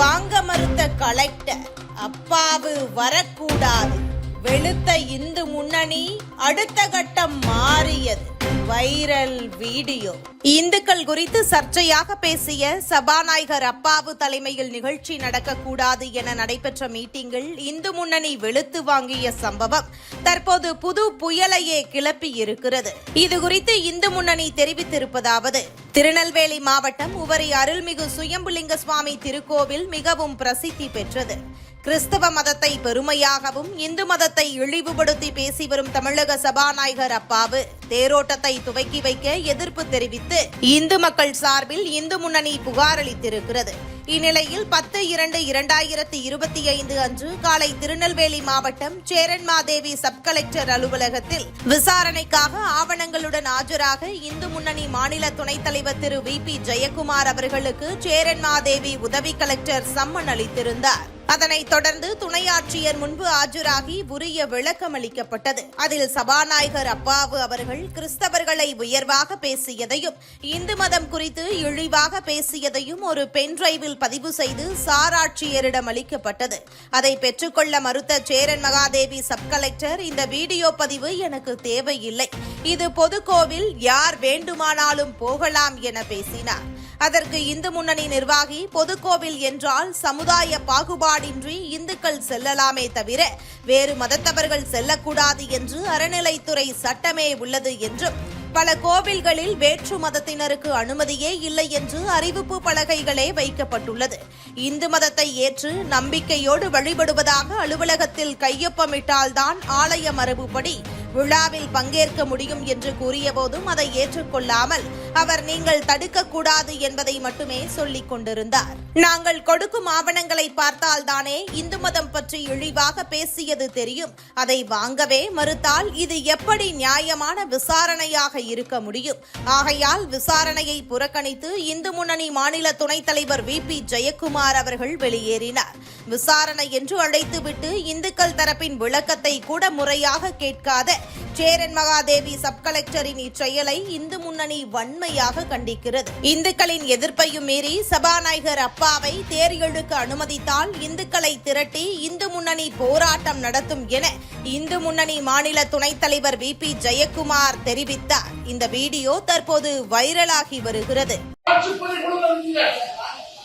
வாங்க மறுத்த கலெக்டர் அப்பாவு வரக்கூடாது. வெளுத்த இந்து முன்னணி அடுத்த கட்டம் மாறியது. Viral video. இந்துக்கள் குறித்து சர்ச்சையாக பேசிய சபாநாயகர் அப்பாவு தலைமையில் நிகழ்ச்சி நடக்கக்கூடாது என நடைபெற்ற மீட்டிங்கில் இந்து முன்னணி வெளுத்து வாங்கிய சம்பவம் தற்போது புது புயலையே கிளப்பி இருக்கிறது இது குறித்து இந்து முன்னணி தெரிவித்திருப்பதாவது திருநெல்வேலி மாவட்டம் உவரி அருள்மிகு சுயம்புலிங்க சுவாமி திருக்கோவில் மிகவும் பிரசித்தி பெற்றது. கிறிஸ்தவ மதத்தை பெருமையாகவும் இந்து மதத்தை இழிவுபடுத்தி பேசி வரும் தமிழக சபாநாயகர் அப்பாவு தேரோட்டத்தை துவக்கி வைக்க எதிர்ப்பு தெரிவித்து இந்து மக்கள் சார்பில் இந்து முன்னணி புகார் அளித்திருக்கிறது. இந்நிலையில் பத்து இரண்டு இரண்டாயிரத்தி இருபத்தி ஐந்து அன்று காலை திருநெல்வேலி மாவட்டம் சேரன்மாதேவி சப் கலெக்டர் அலுவலகத்தில் விசாரணைக்காக ஆவணங்களுடன் ஆஜராக இந்து முன்னணி மாநில துணைத் தலைவர் திரு வி பி ஜெயக்குமார் அவர்களுக்கு சேரன்மாதேவி உதவி கலெக்டர் சம்மன் அளித்திருந்தார். அதனைத் தொடர்ந்து துணை ஆட்சியர் முன்பு ஆஜராகி உரிய விளக்கம் அளிக்கப்பட்டது. அதில் சபாநாயகர் அப்பாவு அவர்கள் கிறிஸ்தவர்களை உயர்வாக பேசியதையும் இந்து மதம் குறித்து இழிவாக பேசியதையும் ஒரு பென் டிரைவில் பதிவு செய்து சாராட்சியரிடம் அளிக்கப்பட்டது. அதை பெற்றுக்கொள்ள மறுத்த சேரன் மகாதேவி சப் கலெக்டர் இந்த வீடியோ பதிவு எனக்கு தேவையில்லை. இது பொதுக்கோவில் யார் வேண்டுமானாலும் போகலாம் என பேசினார். அதற்கு இந்து முன்னணி நிர்வாகி பொதுக்கோவில் என்றால் சமுதாய பாகுபாடின்றி இந்துக்கள் செல்லலாமே தவிர வேறு மதத்தவர்கள் செல்லக்கூடாது என்று அறநிலைத்துறை சட்டமே உள்ளது என்றும் பல கோவில்களில் வேற்று மதத்தினருக்கு அனுமதியே இல்லை என்று அறிவிப்பு பலகைகளே வைக்கப்பட்டுள்ளது. இந்து மதத்தை ஏற்று நம்பிக்கையோடு வழிபடுவதாக அலுவலகத்தில் கையொப்பமிட்டால்தான் ஆலய மரபுப்படி விழாவில் பங்கேற்க முடியும் என்று கூறியபோதும் அதை ஏற்றுக்கொள்ளாமல் அவர் நீங்கள் தடுக்கக்கூடாது என்பதை மட்டுமே சொல்லிக் கொண்டிருந்தார். நாங்கள் கொடுக்கும் ஆவணங்களை பார்த்தால்தானே இந்து மதம் பற்றி இழிவாக பேசியது தெரியும். அதை வாங்கவே மறுத்தால் இது எப்படி நியாயமான விசாரணையாக இருக்க முடியும்? ஆகையால் விசாரணையை புறக்கணித்து இந்து முன்னணி மாநில துணைத் தலைவர் வி. பி. ஜெயக்குமார் அவர்கள் வெளியேறினார். விசாரணை என்று அழைத்துவிட்டு இந்துக்கள் தரப்பின் விளக்கத்தை கூட முறையாக கேட்காத சேரன் மகாதேவி சப் கலெக்டரின் இச்செயலை இந்து முன்னணி வன்மையாக கண்டிக்கிறது. இந்துக்களின் எதிர்ப்பையும் மீறி சபாநாயகர் அப்பாவை தேர் இழுக்க அனுமதித்தால் இந்துக்களை திரட்டி இந்து முன்னணி போராட்டம் நடத்தும் என இந்து முன்னணி மாநில துணைத் தலைவர் வி. பி. ஜெயக்குமார் தெரிவித்தார். இந்த வீடியோ தற்போது வைரலாகி வருகிறது ஆட்சி பண்ணி கொண்டு வந்தீங்க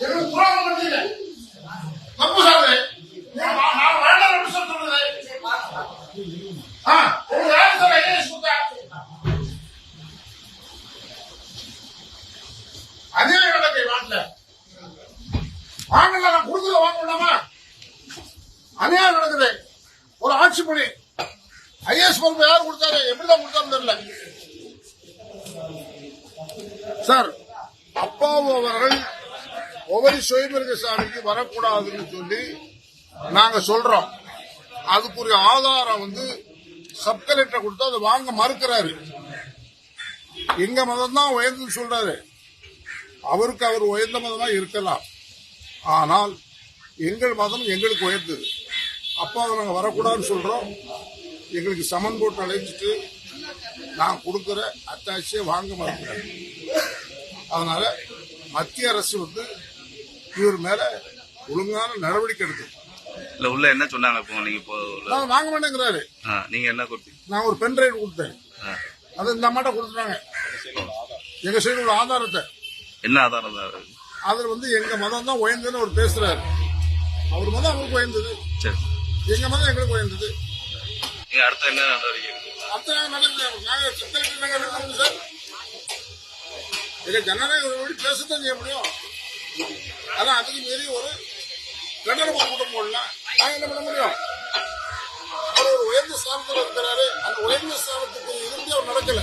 எங்களுக்கு துரோகம் பண்ணீங்க தப்பு சார் நான் நான் வேண்டாம் எப்படி சார் சொல்றது ஆ உங்களுக்கு யாரு சார் ஐஏஎஸ் கொடுத்தா அதே நடக்கு நாட்டுல வாங்கல நான் கொடுத்துல வாங்கணுமா அநியாயம் நடக்குது. ஒரு ஆட்சி மொழி ஐஏஎஸ் பொறுப்பு யார் கொடுத்தாரு? எப்படிதான் கொடுத்தாரு தெரியல. சார் அப்பாவு அவர்கள் ஒவ்வொரு சுயமிருக சாமிக்கு வரக்கூடாதுன்னு சொல்லி நாங்க சொல்றோம். அதுக்குரிய ஆதாரம் வந்து சப் கலெக்டர் கொடுத்து அதை வாங்க மறுக்கிறாரு. எங்க மதம் தான் உயர்ந்து சொல்றாரு. அவருக்கு அவர் உயர்ந்த மதமா இருக்கலாம். ஆனால் எங்கள் மதம் எங்களுக்கு உயர்ந்தது. அப்பாவை நாங்க வரக்கூடாதுன்னு சொல்றோம். எங்களுக்கு சமன் போட்டு அழைச்சிட்டு நான் கொடுக்கிற அத்தாட்சியை வாங்க மறுக்கிறேன் அதனால மத்திய அரசு வந்து இவர் மேல ஒழுங்கான நடவடிக்கை எடுக்கும் இல்ல உள்ள என்ன சொன்னாங்க இப்போ நீங்க இப்போ நான் வாங்க மாட்டேங்கிறாரு. நீங்க என்ன கொடுத்தீங்க? நான் ஒரு பென் டிரைவ் கொடுத்தேன். அது இந்த அம்மாட்ட கொடுத்துட்டாங்க. எங்க சைடு உள்ள ஆதாரத்தை. என்ன ஆதாரம்? தான்? அதுல வந்து எங்க மதம் தான் உயர்ந்ததுன்னு அவர் பேசுறாரு. அவர் மதம் அவருக்கு உயர்ந்தது. எங்க மதம் எங்களுக்கு உயர்ந்தது. அடுத்த என்ன நடவடிக்கை எடுக்கணும்? அத்தனை நடக்குது நாங்க சித்தரிட்டு நாங்க இருக்கோம் சார்? எங்க ஜனநாயக பேசத்தான் செய்ய முடியும். ஆனா அதுக்கு மீறி ஒரு கண்டன கூட்டம் போடலாம். நாங்க என்ன பண்ண முடியும்? அவர் ஒரு உயர்ந்த ஸ்தானத்தில் இருக்கிறாரு. அந்த உயர்ந்த ஸ்தானத்துக்கு இருந்து அவர் நடக்கல.